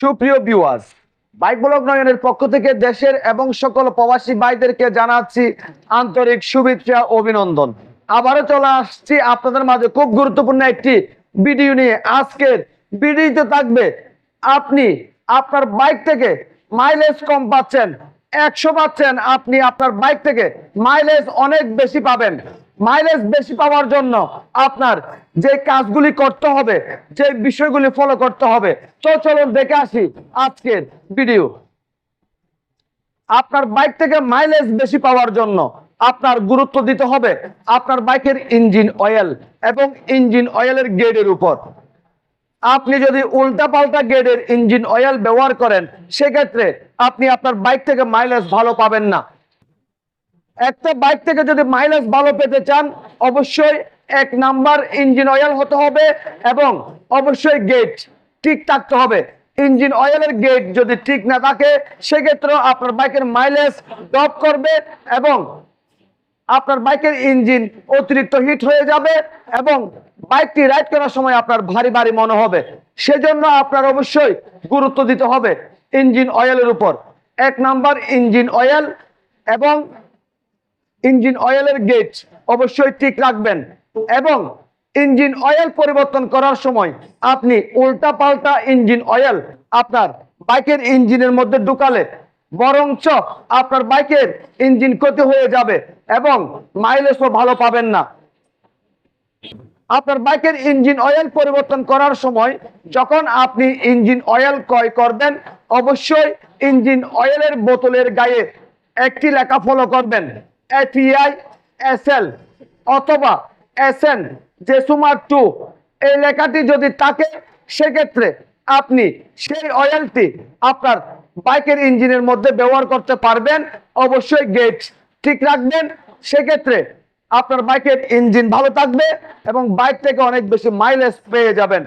সুপ্রিয় viewers bike blog নয়নের পক্ষ থেকে দেশের এবং সকল প্রবাসী ভাইদেরকে জানাচ্ছি আন্তরিক শুভেচ্ছা, অভিনন্দন। আবারও চলে আসছি আপনাদের মাঝে খুব গুরুত্বপূর্ণ একটি ভিডিও নিয়ে। আজকের ভিডিওতে থাকবে, আপনি আপনার বাইক থেকে মাইলেজ কম পাচ্ছেন। একশো পাচ্ছেন আপনি আপনার বাইক থেকে মাইলেজ অনেক বেশি পাবেন। মাইলেজ বেশি পাওয়ার জন্য আপনার যে কাজগুলি করতে হবে, যে বিষয়গুলি ফলো করতে হবে, তো চলুন দেখে আসি আজকের ভিডিও আপনার বাইক থেকে মাইলেজ বেশি পাওয়ার জন্য আপনার গুরুত্ব দিতে হবে আপনার বাইকের ইঞ্জিন অয়েল এবং ইঞ্জিন অয়েলের গ্রেডের উপর। আপনি যদি উল্টা পাল্টা গ্রেডের ইঞ্জিন অয়েল ব্যবহার করেন, সেক্ষেত্রে আপনি আপনার বাইক থেকে মাইলেজ ভালো পাবেন না। একটা বাইক থেকে যদি মাইলেজ ভালো পেতে চান, অবশ্যই এক নাম্বার ইঞ্জিন অয়েল হতে হবে এবং অবশ্যই গেট ঠিক থাকতে হবে। ইঞ্জিন অয়েলের গেট যদি ঠিক না থাকে সেক্ষেত্রে আপনার বাইকের মাইলেজ ড্রপ করবে এবং আপনার বাইকের ইঞ্জিন অতিরিক্ত হিট হয়ে যাবে এবং বাইকটি রাইড করার সময় আপনার ভারী ভারী মনে হবে। সেজন্য আপনার অবশ্যই গুরুত্ব দিতে হবে ইঞ্জিন অয়েলের উপর। এক নাম্বার ইঞ্জিন অয়েল এবং ইঞ্জিন অয়েলের গেট অবশ্যই ঠিক রাখবেন এবং ইঞ্জিন অয়েল পরিবর্তন করার সময় আপনি উল্টা পাল্টা ইঞ্জিন অয়েল আপনার বাইকের ইঞ্জিনের মধ্যে ঢুকালে বরঞ্চ আপনার বাইকের ইঞ্জিন ক্ষতি হয়ে যাবে এবং মাইলেজও ভালো পাবেন না। আপনার বাইকের ইঞ্জিন অয়েল পরিবর্তন করার সময় যখন আপনি ইঞ্জিন অয়েল ক্রয় করবেন, অবশ্যই ইঞ্জিন অয়েলের বোতলের গায়ে একটি লেখা ফলো করবেন এফিআই এসএল অথবা এসএন জেসুমার টু এই লেখাটি যদি থাকে, সেক্ষেত্রে আপনি সেই অয়েলটি আপনার বাইকের ইঞ্জিনের মধ্যে ব্যবহার করতে পারবেন, অবশ্যই গেট ঠিক রাখবেন। সেক্ষেত্রে আপনার বাইকের ইঞ্জিন ভালো থাকবে এবং বাইক থেকে অনেক বেশি মাইলেজ পেয়ে যাবেন।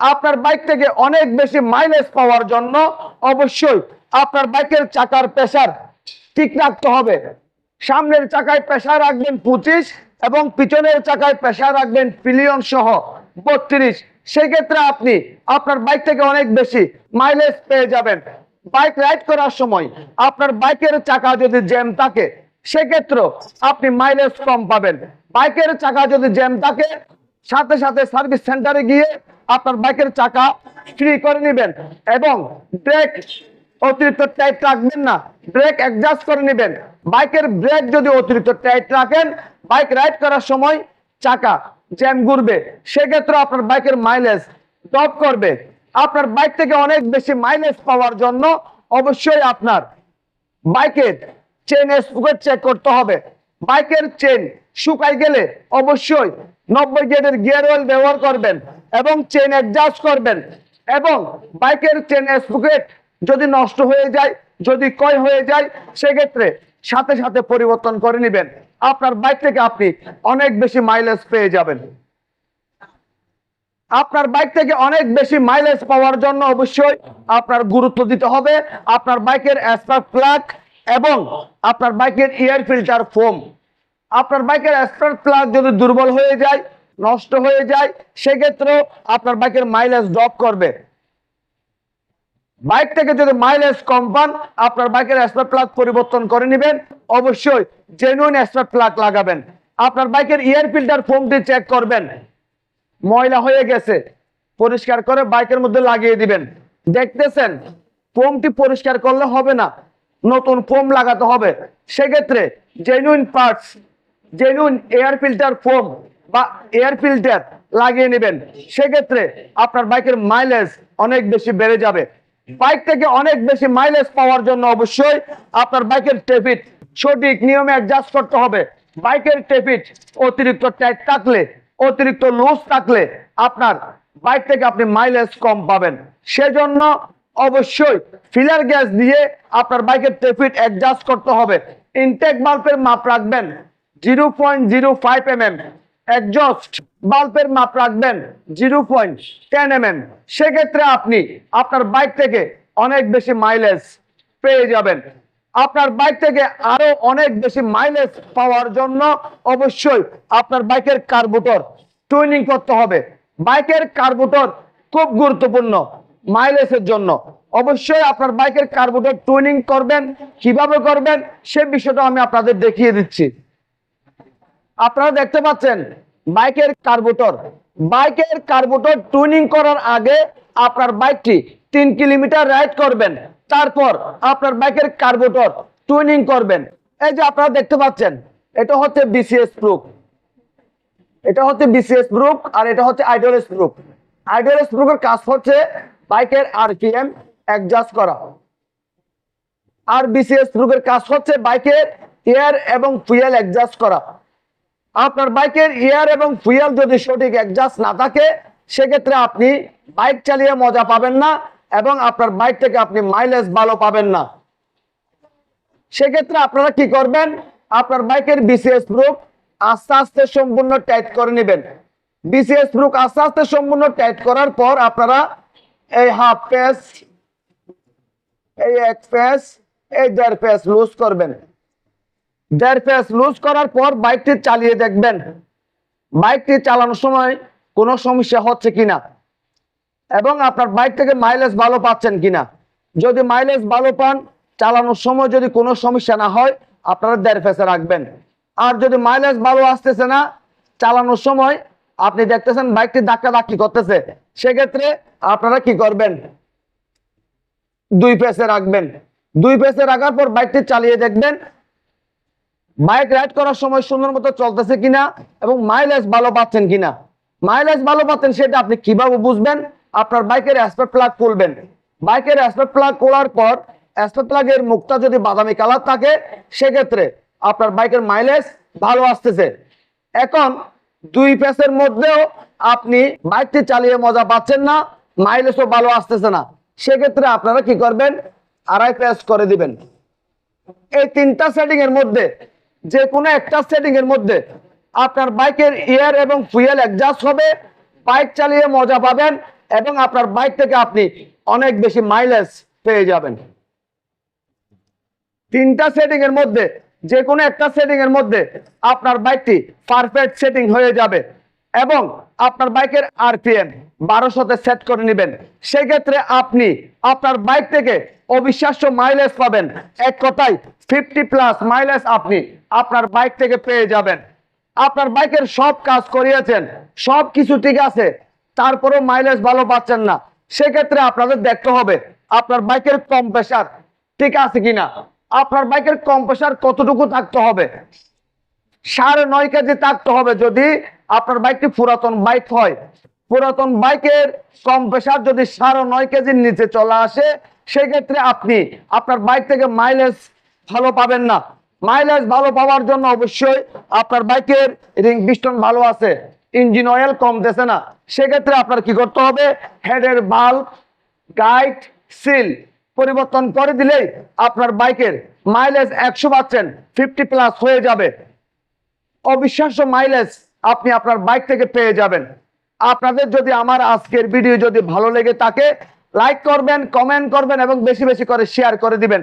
আপনার বাইক থেকে অনেক বেশি মাইলেজ পাওয়ার জন্য অবশ্যই আপনার বাইকের চাকার প্রেশার ঠিক রাখতে হবে। সামনের চাকায় প্রেশার রাখবেন পঁচিশ এবং পিছনের চাকায় প্রেশার রাখবেন পিলিয়ন সহ বত্রিশ। সেক্ষেত্রে আপনি আপনার বাইক থেকে অনেক বেশি মাইলেজ পেয়ে যাবেন। বাইক রাইড করার সময় আপনার বাইকের চাকা যদি জ্যাম থাকে, সেক্ষেত্রে আপনি মাইলেজ কম পাবেন। বাইকের চাকা যদি জ্যাম থাকে, সাথে সাথে সার্ভিস সেন্টারে গিয়ে আপনার বাইকের চাকা ফ্রি করে নেবেন এবং ব্রেক অতিরিক্ত টাইট রাখবেন না ব্রেক অ্যাডজাস্ট করে নেবেন। বাইকের ব্রেক যদি অতিরিক্ত টাইট রাখেন বাইক রাইড করার সময় চাকা জ্যাম ঘুরবে। সেক্ষেত্রে আপনার বাইকের মাইলেজ ড্রপ করবে। আপনার বাইক থেকে অনেক বেশি মাইলেজ পাওয়ার জন্য অবশ্যই আপনার বাইকের চেন স্পুকেট চেক করতে হবে। বাইকের চেন শুকাই গেলে অবশ্যই নব্বই গেটের গিয়ার অয়েল ব্যবহার করবেন এবং চেন অ্যাডজাস্ট করবেন এবং বাইকের চেন স্পুকেট যদি নষ্ট হয়ে যায়, যদি ক্ষয় হয়ে যায়, সেক্ষেত্রে সাথে সাথে পরিবর্তন করে নেবেন। আপনার বাইক থেকে আপনি অনেক বেশি মাইলেজ পেয়ে যাবেন। আপনার বাইক থেকে অনেক বেশি মাইলেজ পাওয়ার জন্য অবশ্যই আপনার গুরুত্ব দিতে হবে। আপনার বাইকের স্পার্ক প্লাগ এবং আপনার বাইকের এয়ার ফিল্টার ফোম। আপনার বাইকের স্পার্ক প্লাগ যদি দুর্বল হয়ে যায়, নষ্ট হয়ে যায়, সেক্ষেত্রেও আপনার বাইকের মাইলেজ ড্রপ করবে। বাইক থেকে যদি মাইলেজ কম পান, আপনার বাইকের স্পার্ক প্লাগ পরিবর্তন করে নেবেন। অবশ্যই জেনুইন স্পার্ক প্লাগ লাগাবেন। আপনার বাইকের এয়ার ফিল্টার ফোমটি চেক করবেন। ময়লা হয়ে গেছে, পরিষ্কার করে বাইকের মধ্যে লাগিয়ে দিবেন। দেখতেছেন, ফোমটি পরিষ্কার করলে হবে না, নতুন ফোম লাগাতে হবে। সেক্ষেত্রে genuine parts genuine air filter foam বা এয়ার ফিল্টার লাগিয়ে নেবেন। সেক্ষেত্রে আপনার বাইকের মাইলেজ অনেক বেশি বেড়ে যাবে। বাইক থেকে অনেক বেশি মাইলেজ পাওয়ার জন্য অবশ্যই আপনার বাইকের টেফিট সঠিক নিয়মে অ্যাডজাস্ট করতে হবে। বাইকের টেফিট অতিরিক্ত টাইট থাকলে অতিরিক্ত লুজ থাকলে আপনার বাইক থেকে আপনি মাইলেজ কম পাবেন। সেজন্য অবশ্যই ফিলার গ্যাস দিয়ে আপনার বাইকের টেফিট অ্যাডজাস্ট করতে হবে। ইনটেক বাল্বের মাপ রাখবেন zero point zero five M M exhaust বাল্বের মাপ রাখবেন zero point ten M M সেক্ষেত্রে আপনি আপনার বাইক থেকে অনেক বেশি মাইলেজ পেয়ে যাবেন। আপনার বাইক থেকে আরও অনেক বেশি মাইলেজ পাওয়ার জন্য অবশ্যই আপনার বাইকের কার্বুটর টুইনিং করতে হবে। বাইকের কার্বুটর খুব গুরুত্বপূর্ণ মাইলেজের জন্য। অবশ্যই আপনার বাইকের কার্বোরেটর টুইনিং করবেন, কীভাবে করবেন, সে বিষয়টা আমি আপনাদের দেখিয়ে দিচ্ছি। আপনারা দেখতে পাচ্ছেন, বাইকের কার্বোরেটর বাইকের কার্বোরেটর টুইনিং করার আগে আপনার বাইকটি তিন কিলোমিটার রাইড করবেন। তারপর আপনার বাইকের কার্বোরেটর টুইনিং করবেন। এই যে আপনারা দেখতে পাচ্ছেন, এটা হচ্ছে বিসিএস প্রুফ এটা হচ্ছে বিসিএস প্রুফ আর এটা হচ্ছে আইডলএস প্রুফ আইডলএস প্রুফের কাজ হচ্ছে বাইকের আরপিএম অ্যাডজাস্ট করা। আর বিসিএস প্রুফের কাজ হচ্ছে বাইকের এয়ার এবং ফুয়েল অ্যাডজাস্ট করা। আপনার বাইকের এয়ার এবং ফুয়েল যদি সঠিক অ্যাডজাস্ট না থাকে, সেক্ষেত্রে আপনি বাইক চালিয়ে মজা পাবেন না। এবং আপনার বাইক থেকে আপনি মাইলেজ ভালো পাবেন না। সেক্ষেত্রে আপনারা কি করবেন? আপনার বাইকের বিসিএস প্রুফ আস্তে আস্তে সম্পূর্ণ টাইট করে নেবেন। বিসিএস প্রুফ আস্তে আস্তে সম্পূর্ণ টাইট করার পর আপনারা এই হাফ পেস এই এক পেস এই দেড় পেস লুজ করবেন। দেড় পেস লুজ করার পর বাইকটি চালিয়ে দেখবেন। বাইকটি চালানোর সময় কোনো সমস্যা হচ্ছে কিনা? এবং আপনার বাইক থেকে মাইলেজ ভালো পাচ্ছেন কিনা। যদি মাইলেজ ভালো পান, চালানোর সময় যদি কোনো সমস্যা না হয়, আপনারা দেড় ফেসে রাখবেন। আর যদি মাইলেজ ভালো আসতেছে না, চালানোর সময় আপনি দেখতেছেন বাইকটি ধাক্কা ধাক্কি করতেছে, সেক্ষেত্রে আপনারা কি করবেন? দুই পেসে রাখবেন। দুই পেসে রাখার পর বাইকটি চালিয়ে দেখবেন, বাইক রাইড করার সময় সুন্দর মতো চলতেছে কিনা এবং মাইলেজ ভালো পাচ্ছেন কিনা। মাইলেজ ভালো পাচ্ছেন সেটা আপনি কীভাবে বুঝবেন? আপনার বাইকের অ্যাসপেট প্লাগ খুলবেন। বাইকের অ্যাসপেট প্লাগ খোলার পর অ্যাসপেট প্লাগের মুখটা যদি বাদামি কালার থাকে, সেক্ষেত্রে আপনার বাইকের মাইলেজ ভালো আসতেছে। এখন দুই পেসের মধ্যেও আপনি বাইকটি চালিয়ে মজা পাচ্ছেন না মাইলেজও ভালো আসতেছে না। সেক্ষেত্রে আপনারা কি করবেন? আড়াই পেস করে দিবেন। এই তিনটা সেটিং এর মধ্যে যে কোনো একটা সেটিং এর মধ্যে আপনার বাইকের ইয়ার এবং ফুয়েল অ্যাডজাস্ট হবে বাইক চালিয়ে মজা পাবেন এবং আপনার বাইক থেকে আপনি অনেক বেশি মাইলেজ পেয়ে যাবেন। তিনটা সেটিং এর মধ্যে যে কোনো একটা সেটিং এর মধ্যে আপনার বাইকটি পারফেক্ট সেটিং হয়ে যাবে এবং আপনার বাইকের আরপিএম বারোশোতে সেট করে নেবেন। সেক্ষেত্রে আপনি আপনার বাইক থেকে অবিশ্বাস্য মাইলেজ পাবেন। এক কথায় ফিফটি প্লাস মাইলেজ আপনি আপনার বাইক থেকে পেয়ে যাবেন। আপনার বাইকের সব কাজ করিয়েছেন, সব কিছু ঠিক আছে তারপরেও মাইলেজ ভালো পাচ্ছেন না। সেক্ষেত্রে আপনাদের দেখতে হবে, আপনার বাইকের কম্প্রেসার ঠিক আছে কিনা? আপনার বাইকের কম্প্রেসার কতটুকু থাকতে হবে? সাড়ে নয় কেজি থাকতে হবে যদি আপনার বাইকটি পুরাতন বাইক হয়। পুরাতন বাইকের কম্প্রেসার যদি সাড়ে নয় কেজির নিচে চলে আসে, সেক্ষেত্রে আপনি আপনার বাইক থেকে মাইলেজ ভালো পাবেন না। মাইলেজ ভালো পাওয়ার জন্য অবশ্যই আপনার বাইকের রিং পিস্টন ভালো আছে। ইঞ্জিন অয়েল কম কমতেছে না, সেক্ষেত্রে আপনার কি করতে হবে? হেডের বাল্ব গাইড সিল পরিবর্তন করে দিলেই আপনার বাইকের মাইলেজ একশো পাচ্ছেন ফিফটি প্লাস হয়ে যাবে। অবিশ্বাস্য মাইলেজ আপনি আপনার বাইক থেকে পেয়ে যাবেন। আপনাদের যদি আমার আজকের ভিডিও যদি ভালো লেগে থাকে লাইক করবেন কমেন্ট করবেন এবং বেশি বেশি করে শেয়ার করে দিবেন।